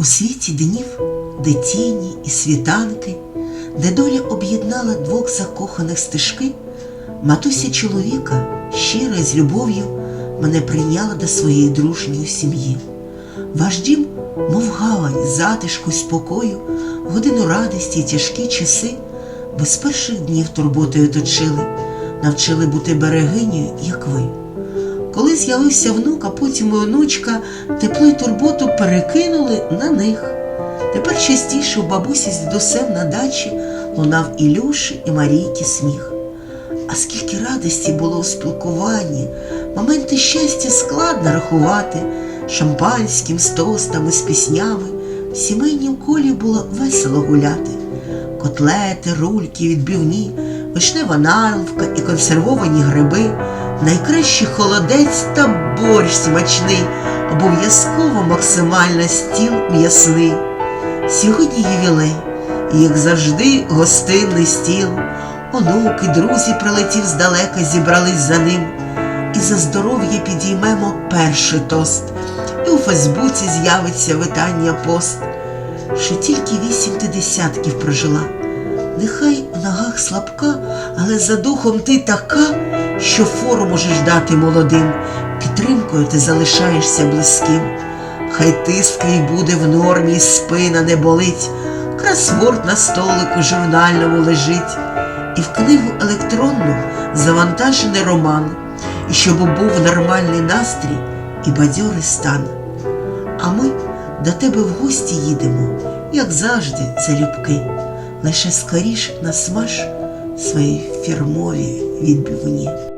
У світі днів, де тіні і світанки, де доля об'єднала двох закоханих стежки, матуся чоловіка, щира з любов'ю, мене прийняла до своєї дружньої сім'ї. Ваш дім, мов гавань, затишку спокою, годину радості тяжкі часи, без перших днів турботою точили, навчили бути берегинею, як ви. З'явився внук, а потім і онучка, тепло й турботу перекинули на них. Тепер частіше у бабусі з дідусем на дачі лунав Ілюші і Марійки сміх. А скільки радості було у спілкуванні, моменти щастя складно рахувати, шампанським, з тостами, з піснями, в сімейнім колі було весело гуляти. Котлети, рульки, відбивні, вишнева нарвка і консервовані гриби, найкращий холодець та борщ смачний, обов'язково максимально стіл м'ясний. Сьогодні ювілей, і, як завжди, гостинний стіл. Онуки, друзі прилетів здалека, зібрались за ним. І за здоров'я підіймемо перший тост. І у Фейсбуці з'явиться витання пост, що тільки вісім ти десятків прожила. Нехай в ногах слабка, але за духом ти така, що фору можеш дати молодим, підтримкою ти залишаєшся близьким. Хай тиск твій буде в нормі, спина не болить, кросворд на столику журнальному лежить, і в книгу електронну завантажений роман, і щоб був нормальний настрій і бадьорий стан. А ми до тебе в гості їдемо, як завжди, залюбки, лише скоріш насмаж свої фірмові відбивні.